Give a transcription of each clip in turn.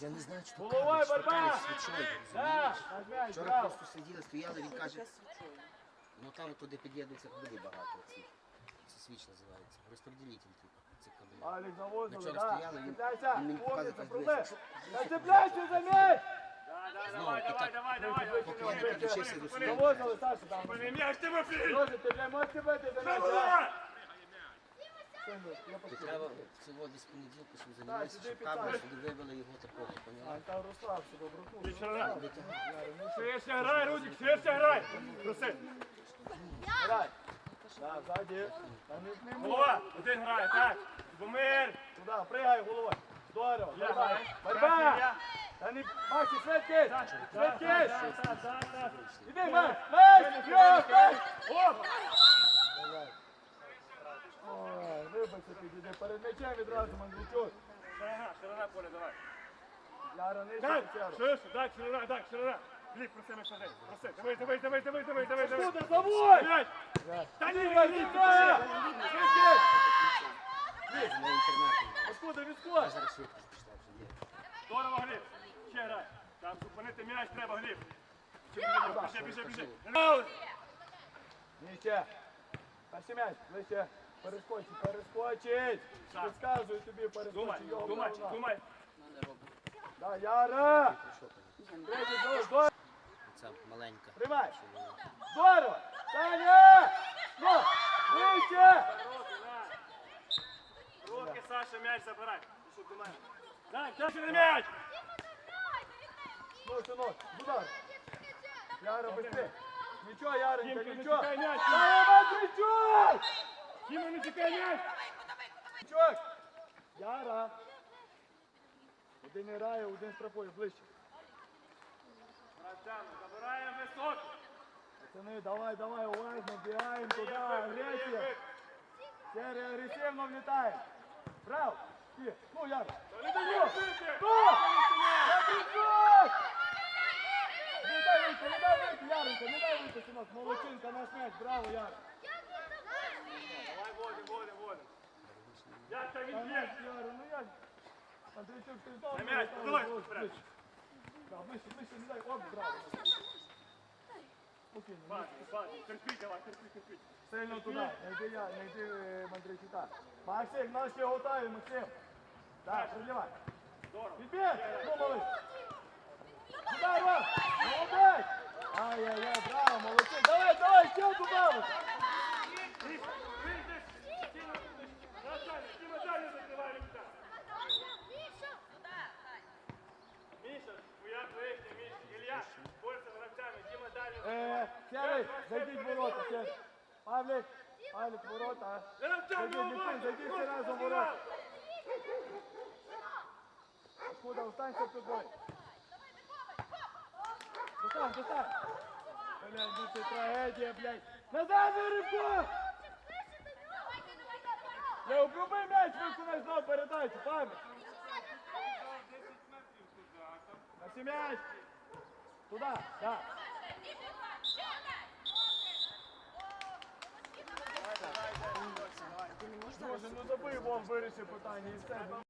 Я не знаю, що там Да, розумієш? нажмяй, Вчора браво. просто сиділи, стояли, він каже, ну там туди під'єднується кабелі багато цих. Це свіч називається. Розподілитель типу, цих кабелів. Алик завозили, Вчора да. стояли, він- Цепляйся, він мені помните, показує, проблем. що- Та цепляйся за м'яч! Знову, і так, поки я не підключився до своєї. Завозили, Саша, там. М'яч Тимофій! Друзі, ти для можете бити за м'яч, да? Давай! Сину, я То треба цього десь понеділку, щоб займатися, щоб підсадь. кабель сюди вивели його такого, А, поняла? там розслабся, доброту. Вчора. ну Швидше грай, Рудік, швидше грай! Проси. Грай. Да, ззаді. Та не з. Голова, один грає, так. Бомир! Туди, пригай головою. Здорово. Я Борьба. Та не, Максі, швидкість. Швидкість. Так, так, так. Іди, Макс. Макс, Макс, Макс. Оп! Давай. Ой, вибачте, підійди. Перед м'ячем відразу, Мандричук. Ширина, ширина поля, давай. Яра, нижче Так, печеру. ширше, так, ширина, так, ширина. Гліб, проси мене сади, проси. Давай, давай, давай, давай, давай, давай, давай. Куди, забудь! М'яч! Та ні, ні, ні, Відкривай! Швидкість. На інтернеті. Откуда А відскоч? зараз швидкість пішла вже є. Здорово, Гліб. Ще грай. Там зупинити м'яч треба, Гліб. Біжи, біжи, біжи, біжи. Аут! Нижче. Перший м'яч, ближче. Перескочить, перескочить. Підказую тобі, Думай, перескочить. Його думай, голова. думай. Да, Яра! Третій знову, здорово. Оця маленька. Тримай. Здорово! Таня! Ну, вище! Руки, Саша, м'яч забирай. Мене. Так, тягни на м'яч. Ну, синок, удар. Яра, быстрее. Нічого, Яренька, Дімка, не нічого. тікай м'яч. Давай, Матвійчук! Діма, не тікай м'яч. Матвійчук! Яра. Один грає, один штрафує, ближче. Братями, забираємо високо. Пацани, давай, давай, уважно, бігаємо туди, агресія. Серія агресивно влітає. Браво! Є. Ну, Яра. Не дай Ну! бити. Ну! Матвійчук! Не дай вийти, не дай вийти, Яренька, не дай вийти, синок. Молодчинка, наш м'яч, браво, Яра. Давай, водим, водим, водим. Як там він б'є? Яра, ну як? Андрійчук, ти знову. На м'яч, не давай, ставиш, вперед. ближче. Да, ближче, ближче, не дай, оп, браво. Спокійно, ну, Бати, бати, терпіть, давай, терпіть, терпіть. сильно туди, не йди я, не йди е, Мандрійчука. Максим, нас ще готові, Максим. Так, приливай. Здорово. Відбіг, ну, малий. Сюди, Ром, молодець. Ай-яй-яй, браво, молодці. Давай, давай, ще добавиш. Міша, вийди. Діма, далі. Е, Серий, зайдіть в ворота, Серий. Павлік, Павлік, в ворота. Гравцями, Зайдіть, уважно. Миколай, зайдіть всі разом в ворота. Откуда? Останься тут двоє. Достань, достань. Блядь, ну це трагедія, блядь. Назад, Рибко! Я обруби м'яч, виконай знову передачу, Павлік. На м'яч. Туда, да. Друже, ну забий вон вирішив питання і все.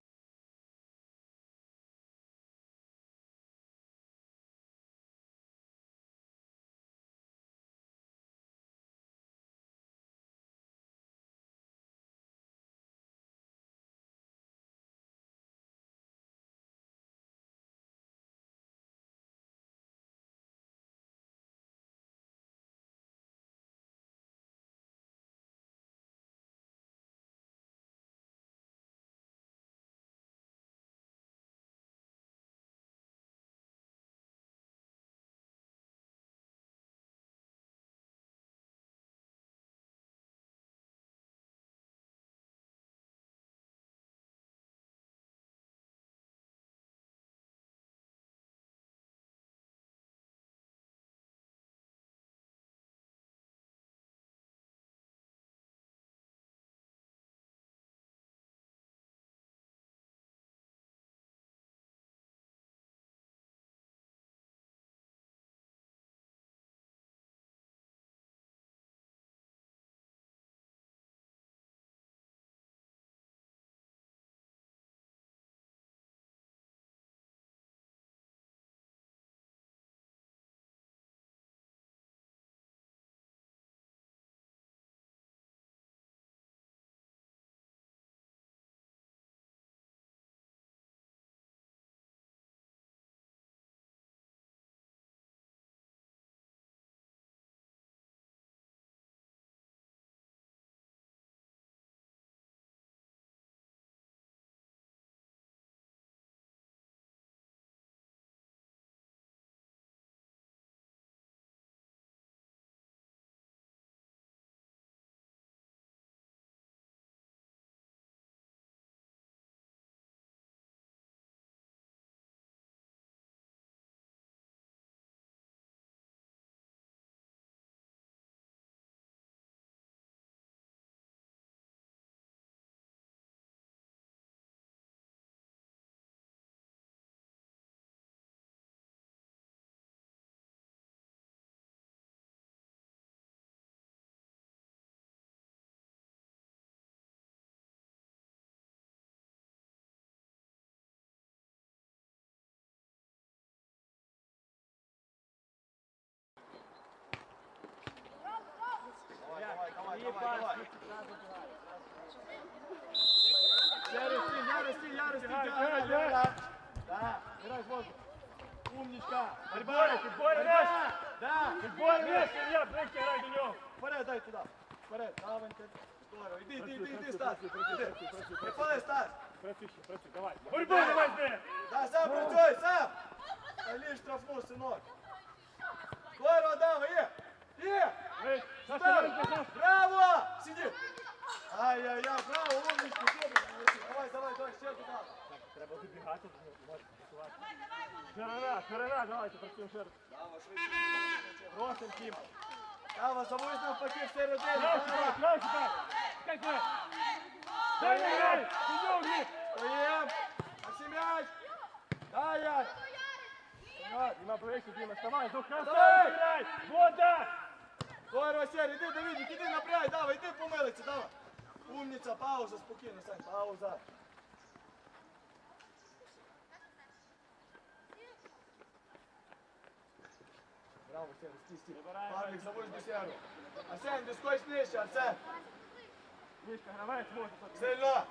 Яра, бегай, Яра. Да, играй в воздух. Умничка. Боря, ти Боря, Борьба. Да. Боря, Ілля, Ілля, ближче грай до нього. Вперед, дай туди. Вперед, даванька. Здорово. Іди, іди, іди, іди, Працюй, Стас. працюй, працюй, Іди. працюй, працюй, Приходи, Стас. Працюй ще, працюй, давай. Борьбу давай з ним. Да, сам працюй, сам. Алі штрафну, синок. Здорово, давай, є. Є. Ей, Саша, Здорово. давай, Саша. Браво. Сиди. Ай-яй-яй, браво, умничка. Добре, молодці. Давай, давай, давай, ще туди. Треба вибігати. Ширина, ширина, давайте працюємо ще раз. Дава, швидше. Просим, Кім. Дава, заводь навпаки всередині. Краще, Давай. краще, краще. Чекай, чекай. Дай, дай, дай. Підйом, Гліб. Стоїм. Максим м'яч. Дай, яй. Синок. Дима, ближче, Дима, вставай, до Давай. красавчик, грай. Вода. Здорово, Сер, іди, Давидик, іди напрягай, давай, іди помилиться, давай. Умниця, пауза, спокійно, Сань, пауза. Браво, Сер, стій, стій. Забирай, Павлік, Вадик. заводь до Серу. Арсен, дискось нижче, Арсен. Мишка, гравець, може. Сильно.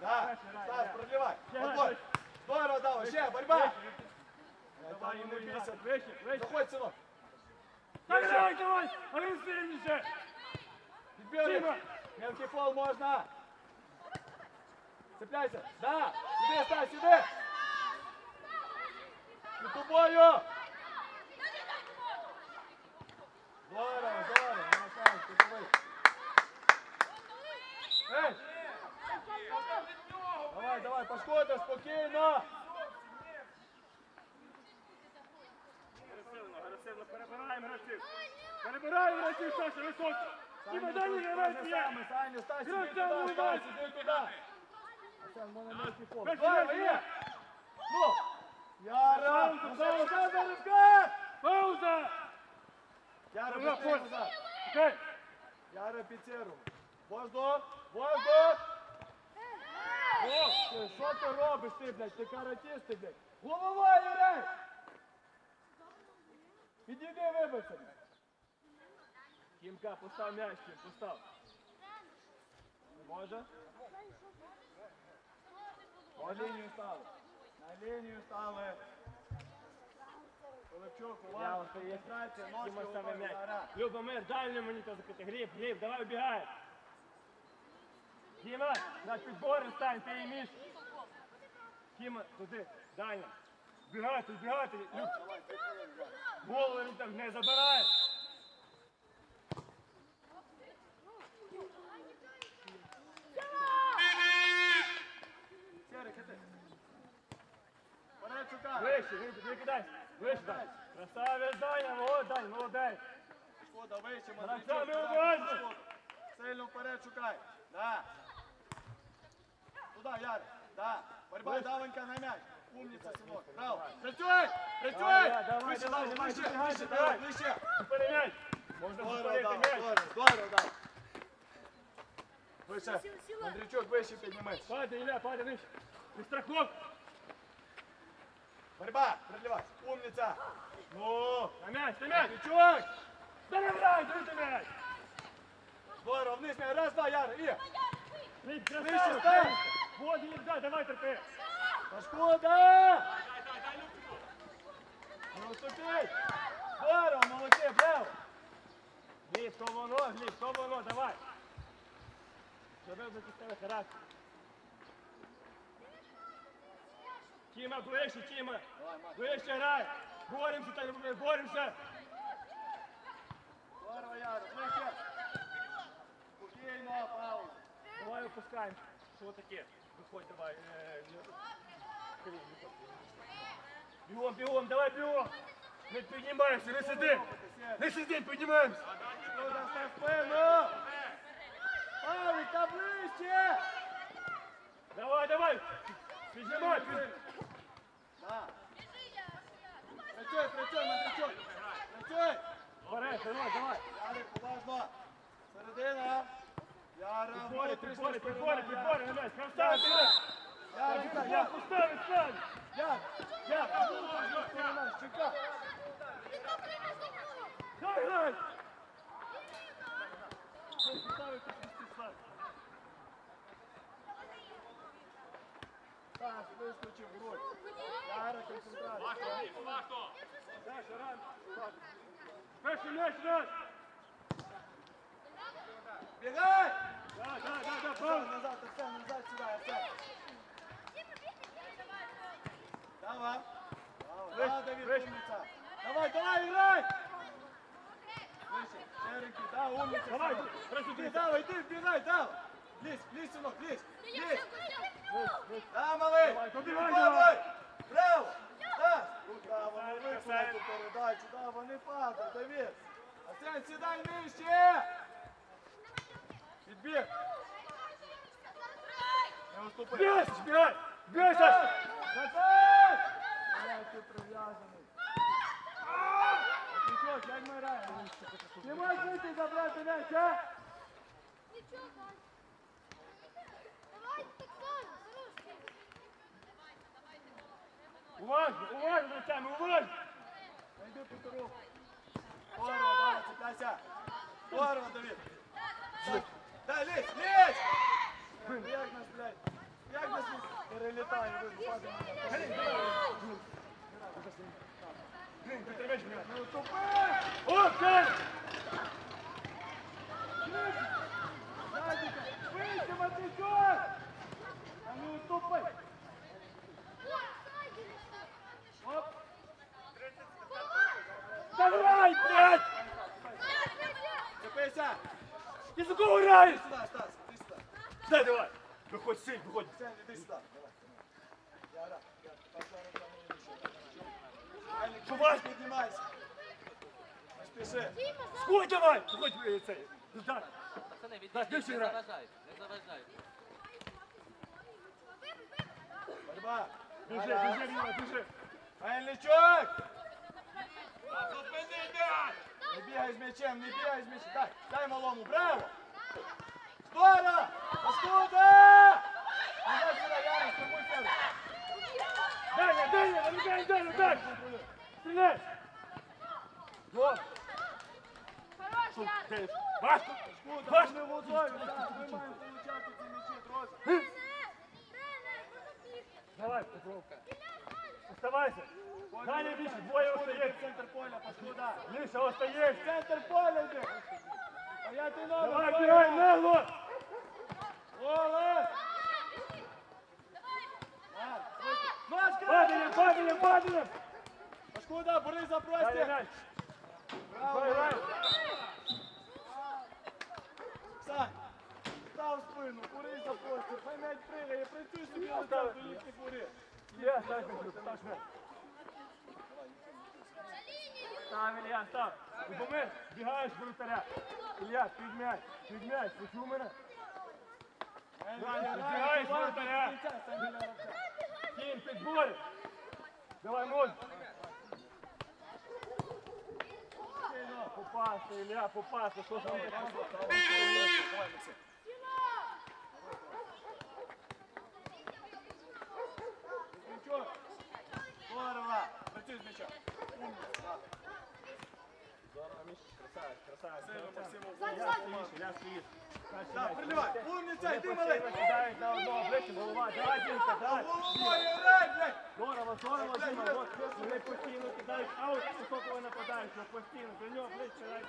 Да, Дальше, грай, Стас, грай. продлевай. Ще Отбой. грай. Здорово, давай, ще, борьба. Давай Там йому не бійся. грати. Вище, вище. Заходь, синок. Давай, давай, давай. Агресивніше. Підбери. Дима. Мелкий фол можна. Цепляйся. Да. Сюди, Стас, сюди. Під тобою. Здорово, здорово. Молодець, кутовий. Ей. Давай, давай, пошкода, спокійно. перебираємо гравців. Перебираємо гравців, Саша, високо. Дима, дай мені гравець, я. Саме, Саня, Стас, іди Гравця туди, вливай. Стас, іди туди. Арсен, мене мелкий фол. Вище, Здорово, вище. є. Ну. Яра. Пауза, Назад, пауза. назад, Рибка. Пауза. Яра, Давай, быстрее Коль. назад. Окей. Яра, піцеру. Воздух, воздух. О, Ти, Що ти робиш ти, блядь? Ти каратист, ти, блядь. Голова, Ярей! Підійди, вибачся. Кімка, постав м'яч, Кім, постав. Може? На лінію стали. На лінію стали. Пилипчук, Я увага. Концентрація, ножки м'яч. Любомир, дальню мені то закрити. Гліб, Гліб, давай убігай. Діма, на підбори стань, ти іміш. Діма, туди, дальня. Бігати, бігати. Люб. Голову він там не забирає. Серик, іди. Вперед шукай. Вище, вище, не кидай. Вище, дай. Красавець, Даня, молодець, Даня, молодець. Шкода, вище, Гравцями Матвійчук, туди, уважно. Матвійчук. Сильно вперед шукай. Да. Туда, Яр. Да. Борьба, даванька на мяч. Умница, сынок. Браво. Працюй! Працюй! Давай, давай, Ближче, давай, Слава, давай, ближче, давай, ближче, давай. давай, ближче. Супер м'яч. Можна Здорово, супорити да, м'яч. здорово, здорово, да. Вище. Андрійчук, вище піднімись. Падай, Ілля, падай нижче. Підстраховка. Борьба, продлевай. Умница. Ну, На м'яч, на м'яч. Андрійчук. Перебирай, дайте м'яч. Здорово, вниз, мяч. раз, два, Яр, і. Гліб, Вище, красавець. стань. Вот, Гліб, дай, давай, терпи. Пашкода! Не уступіть! Здорово, молодці, браво! Гліб, то воно, Гліб, то воно, давай. Зробив за тебе характер. Тіма, ближче, Тіма. Ближче грай. Боремося, так, не боремося. Здорово, Яр, ближче! Спокійно, пауза. Давай опускаємо. Що таке? Виходь, давай. е, не- Кирил, виходь. Бігом, бігом, давай бігом. Не піднімаємося, не сиди. Не сиди, піднімаємося. Ну, достав спину! Павлик, та ближче! Давай, давай. Піднімай, піднімай. Да. Працюй, працюй, Матричук! Працюй! Вперед, давай, давай. Ярик, уважно! Середина! Яра, Підбори, внутрішня підбори, сторона, підбори, Яр. підбори, на м'яч. Красавець, Яр, Ілля. Яр, Яр, Я Яр, поставив, стань. Яр, Яр, внутрішня сторона, Саш, выскочи в грудь. Дара, концентрация. Вахту, вахту. Саша, ран. Саша, мяч, мяч. Бегай! Да, да, да, да, правильно. Назад, назад, сюда, назад. Давай. Вище, Да, Давид, вище. умница. Давай, давай, играй! Выше, Серенький, да, умница. Давай, Сынок. Расти, Иди, давай, иди, вбегай, давай. Лезь, лезь, сынок, лезь, лезь. Да, малый. Давай, побігай, Давай, давай. Браво. Да. Куда вони Красавець, виконали красавець. ту передачу, да, вони падають, Давид. Арсен, сідай нижче. Відбіг. Не уступи. Бігай, бігай, бігай, Саш. Назад! Блядь, ти прив'язаний. Нічого, як ми граємо? Ти можеш вийти і забрати м'яч, а? Уважно, уважно, ручами, уважно. Найди півтору. Здорово, давай, цепляйся. Здорово, Давид. Дай, лезь, лезь! Блин, як нас, блядь, як нас не перелітає, ви падаємо. Давай, блядь! Цепися! Ты за кого играешь? Іди сюди, Стас, іди сюди. Дай, давай. Выходь, сын, выходь. Сен, іди сюди. Давай. вийшов. Ельник, Давай. піднімайся. Не спіши. Сколько давай? Выходь, э, цей. Ну, так. Пацани, Так, відійдіть, більше не грай. заважайте, не заважайте. Борьба. Бежи, Ага. бежи, Мила, бежи. Мельничук! Не бігай з м'ячем, не бігай з м'ячем. Дай, дай малому, браво! Здорово! Паскуда! Назад сюди, Ярик, тому сяду. Даня, Даня, намекай, Даня, дай. Стреляй. Вот. Шо, ты? Башку. Паскуда, Башку. ми в готові, так, ми маємо получати ці м'ячі, друзі. Давай, Петровка. Оставайся. Даня, Миша, двое Паскуда, остается. в центр поля, паскуда. Миша, остается. В центр поля йди. А я ти ногу. Давай, давай. бегай, нагло. Олег! вийди. Ножка! Падаем, падаем, падаем. Паскуда, бери за Даня, простір. мяч. Браво! Давай, давай. Сань, став спину, кури за простір, хай м'яч пригає, працюй собі на центр, їхні кури. Я, ставь мяч, ставь мяч. Став, Илья, став. Любомир, бігаєш вратаря. Илья, під м'яч, під м'яч, почув мене? Збігай, воротаря. Кінь, підборі. Давай, ноль. Попасти, Илья, попасти, що ж там таке? Здорово! Працюй з м'ячем. Умніця, так. Здорово, Міш, красавець, красавець. Сильно, Максиму. Я стоїш, я стоїш. Краще Так, м'яч. приливай. Умніця, Вони йди, постійно малий. кидають на одного обличчя, голова. Давай, Дімка, давай. Головою грай, блядь! Здорово, здорово, Діма. от, Вони постійно кидають аут, високого нападаючого, постійно. До нього ближче, дай.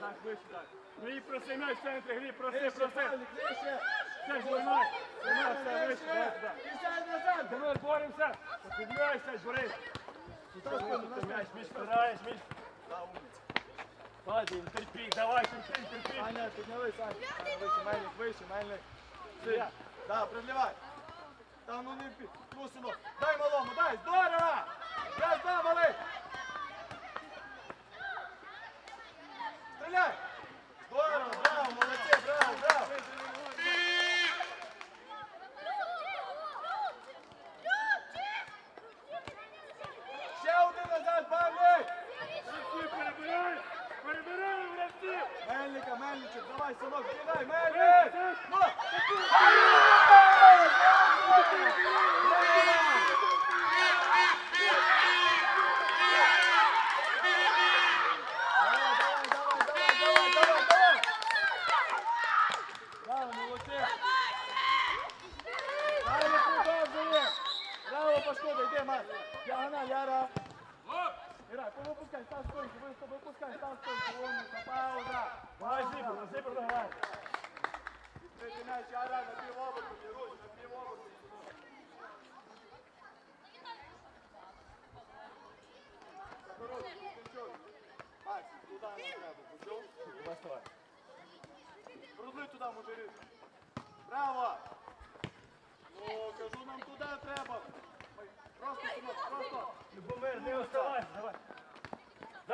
Так, вище, так. Грі, проси м'яч в центрі, грі, проси, Вище, проси. Павлік, вище. Все ж нормально. Нормально, все, вище, давай Вище. туди. І сядь назад. Ми боремося. Підм'яйся, Борис. М'яч, між стараєш, між. Да, умніця. Вадим, терпи, давай, терпи, терпи. Аня, підняли, Сань. Вище, Мельник, вище, Мельник. Илья, Да, продлевай. Та ну не пі. Трусимо. Дай малому, дай. Здорово! Я да, малий. Стріляй! Здорово, браво, молодці, браво, браво.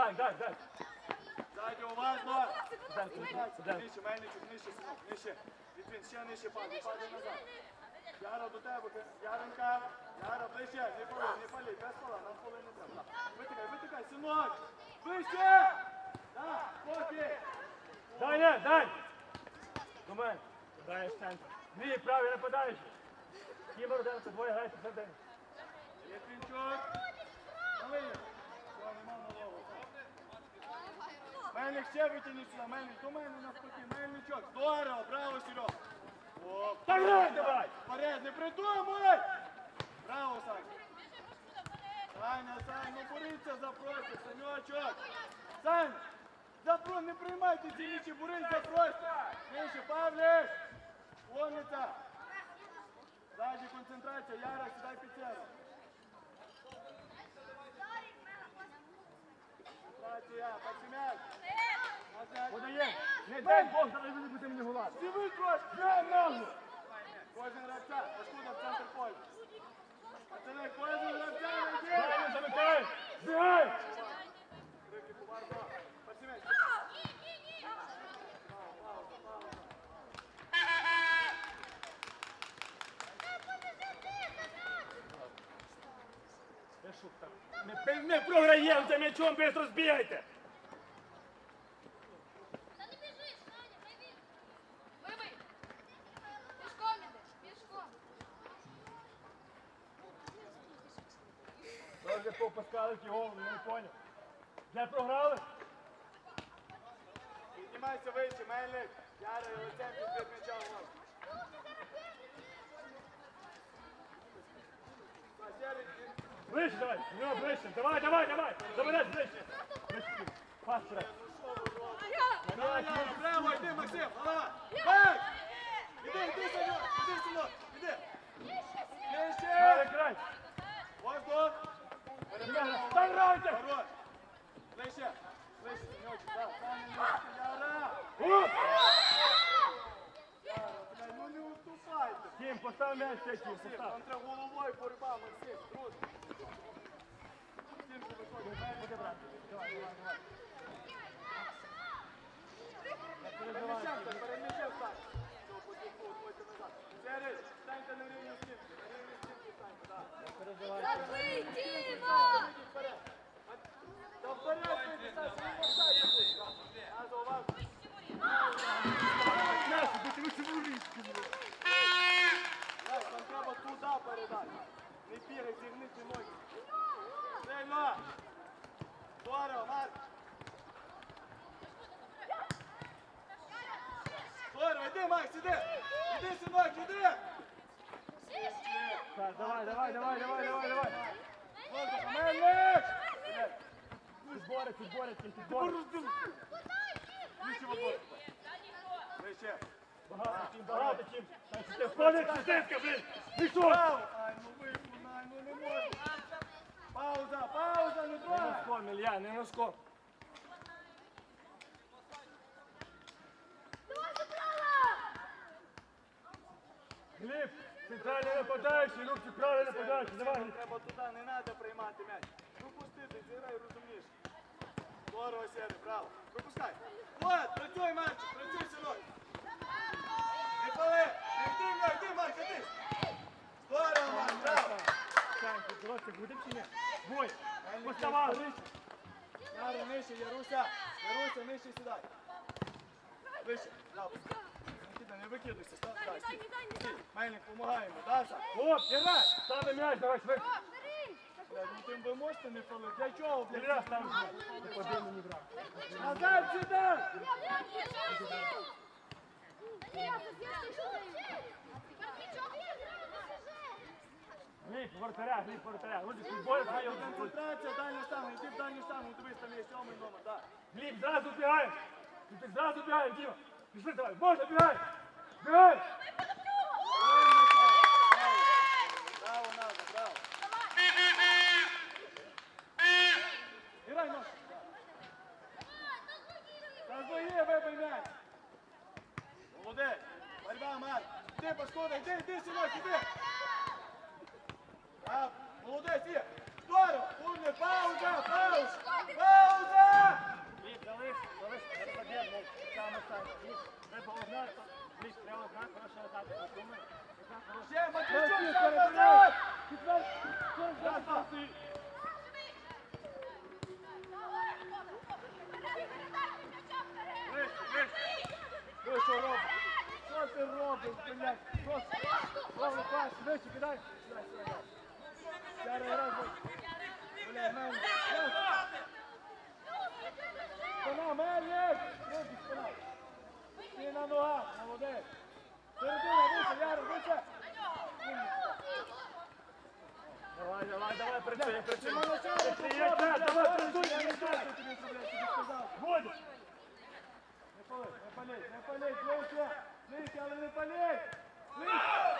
Дай, дай, дай. Ззаді уважно. Дай, дай, дай. Нижче, Мельничук, нижче, синок, нижче. Відвін, ще нижче падай, падай назад. Яра до тебе, Яренка. Яра, ближче, не пали, не пали, без пола, нам поли не треба. Витикай, витикай, синок. Ближче! Так, спокій. Дай, не, дай. До мене. Дай центр. Дві праві нападаючі. Кіма Руденко, двоє грайте всередині. Єтвінчук. Малий. Все, Мельник ще витягніть сюди, Мельник, до мене навпаки, Мельничок. Здорово, браво, Серег. О, Та грай давай! Вперед, не придумуй! Браво, Саня. Саня, Саня, ну борися за простір, Санечок. Саня, за про, не приймайте ці лічі, борись за простір. Нижче, Павлік. Умниця. Ззаді концентрація, Яра, сідай під церкву. Концентрація, перший Подає. Не дай Бог, зараз ви не мені голати. Сіви трошки. Я ногу. Кожен гравця. Пашкуда в центр поля. Пацани, кожен гравця. Бігай, замикай. Бігай. Рики по барбу. Не програємо за м'ячом, швидко збігайте! Ви вже попускали ті голови, я не поняв. Вже програли? Піднімайся вище, Мельник. Яра, лицем під м'яча у. Ближче давай, ну ближче, давай, давай, давай! Забереш ближче! Ближче, пас. Саня, прямо йди, Максим, голова. Бек! Іди, іди, Саня, іди, синок, іди. Перекрай! Воздух. Там грайте! Хорош. Ближче. Ближче, Санечок, так. Саня, нижче, Яра. Оп! Яра, блядь, ну не уступайте. Кім, постав м'яч, цей Кім, Максим, постав. там треба головою боротьба, Максим, друзі. Максим, ти виходиш, дай буде брати. Давай, давай, давай. Перед м'ячем стань, перед м'ячем стань. Все, потиху, отходьте назад. Сереж, станьте на рівні стінки, на рівні стінки станьте, так. Забий, Діма! Ідіть вперед. Та вперед, ви Стас, ви не встаєте. Наза, уважно. М'яч, ти ти вище вуличку. Так, нам треба туди передати. Не бігай, зігни ці ноги. Сильно! Здорово, Марк! Здорово, іди, Макс, іди! Іди, синок, іди! Так, давай, давай, давай, давай, давай, давай. Бореться, бореться, ти центральний нападаючий, Любчик, правий нападаючий, давай. Нам треба туди, не треба приймати м'яч. Ну пусти, ти зіграй розумніше. Здорово, Сєри, браво. Випускай. Влад, працюй, мальчик, працюй, синок. Не пали, не йди, не йди, Марк, іди. Здорово, Марк, браво. Сань, ти дорожчик буде чи ні? Бой, поставали. Яра, нижче, Яруся. Яруся, нижче сідай. Вище, браво. Нікіта, не викидуйся, став, Дай, став, не стій. дай, не дай, не дай. Мельник, помагаємо, Даша. Оп, Герай. стави м'яч, давай швидше. О, бери! Блядь, ну тим ви можете не пали. Для чого, Три блядь? раз там. Один мені брав. Назад сідай. Я біжу! Та ні, я тут я стою. Тепер нічого не Гліб, воротаря, гліб, воротаря. Рудик, футбол, твоє Концентрація, дальню штангу, йди в дальню штангу, дивись, там є сьомий номер, так. Гліб, зразу бігаєш. Ти зразу бігаєш, Діма. Пішли давай, можна, бігай. Бігай. Браво, Наза, браво. Грай, нож. Роздвоє, вибий м'яч. Молодець. Борьба, Марк. Іди, Пашкода, йди, йди, синок, іди. А, молодець, є. Здорово. Умне, пауза, пауза. Пауза. Гліб, залиш, залиш, розподіл, мов, саме стань. Гліб, треба узнати, Гліб, треба узнати, хорошо атаку. Подумай, яка хороша. Ще, Матвійчук, сам назад. Зараз, ти. Вище, вище. Ти що робиш? Що ти робиш, блядь? Що ти? Слово пас, вище, кидай. Сюди, сюди. Зараз раз, блядь, мен. Спина, Мельник! Руки, спина. Ти на ногах, молодець. Середина, вище, Яро, вище. Давай, давай, давай, працюй, працюй. Ти молодець, Працюй, я так, давай, працюй, Я не я знаю, так. що тобі зробити, тобі сказав. Водиш. Не пали, не паліть, не паліть, ближче. Ближче, але не паліть. Ближче.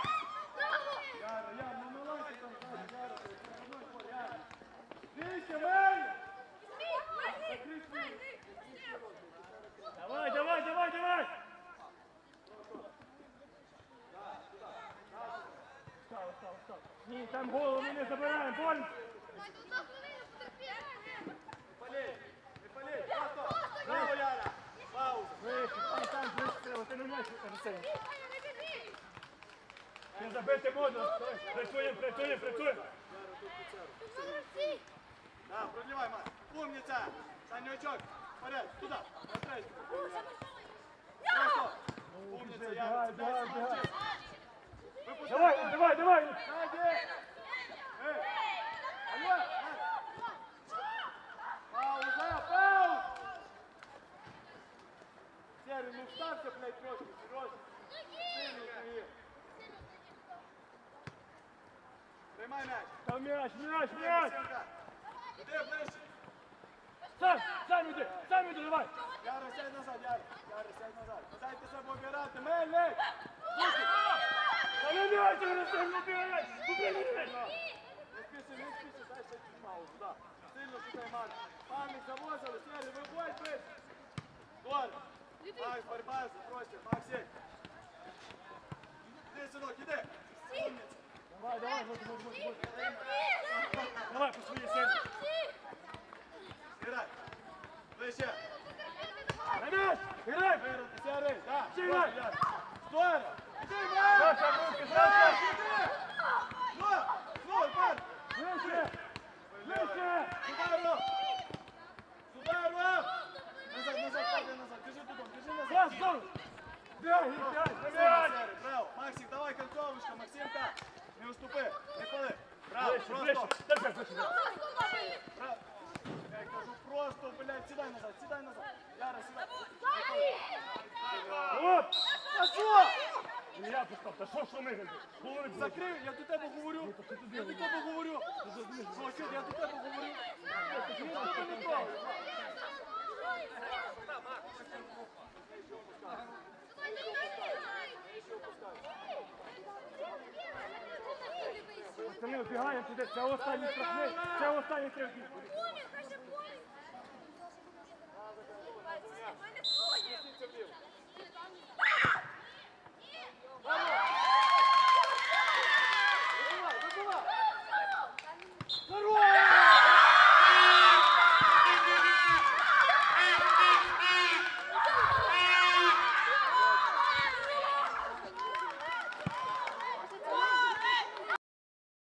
Яро, Яро, не милуйся там, ззаді, Яро, ти все одно його, Яро. Ближче, Мельник! Закрий свій. Давай, давай, давай, давай. Ні, там голову ми не забираємо, боль. Не паліть, не паліть, просто. Браво, Яра. Пауза. Вище, там, там, ближче треба, ти не маєш це. Не забити можна. Працюємо, працюємо, працюємо. Да, продлевай, Марк. Умница. Санечок. Вперед, туда. На третью. Просто. Умница, Яра. Давай, давай, Цепляйся, давай. молодец. Выпускай. Давай, давай, давай. Сзади. Эй. Алло, Марк. Пауза, пауз. Серый, ну вставься, блядь, трошки, Сережа. Сильный ты. Приймай м'яч. Там м'яч, м'яч, м'яч. Максимка. Іди ближче. Сам, сам іди, сам іди, давай. Яра, сядь назад, Яра. Яра, сядь назад. Дайте себе обирати. Мельник! Та не м'яч, не сильно бігай. Куди м'яч? Не спіши, не спіши, дай ще чуть паузу, да. Сильно шукай Марк. Пам'ять завозили, Сергій, виходь ближче. Добре. Макс, борьба, простір, Максим. Іди, синок, іди. Умниця. Давай, давай, вот, вот, вот, вот. Давай, по своїй силі. Грай. Ближче. На м'яч, грай. Вирвати, Сергій, да. Сігай. Здорово. Іди, Марк. Саша, руки, Саша. Ну, ну, Марк. Вище, вище. Сударов! Сударов! Назад, назад, падай назад. Держи тудом, держи назад. Раз, два. Бігай, бігай, на м'яч. Сері, Браво. Максик, давай концовочка. Максимка, не уступи. Не пали. Браво, Ближче, просто. ближче. Так, так, ближче. Браво. Я кажу, просто, блядь, сідай назад, сідай назад. Яра, сідай. Оп. А що? Ну, Я пускав, та що ж ми? Говори, блядь. Закрив, я до тебе говорю. Я до тебе говорю. Що, що, я до тебе говорю. Ніхто тебе не трогає. Пацани, обігаємо сюди, це останній штрафний, це останній штрафний. Ми не Ні.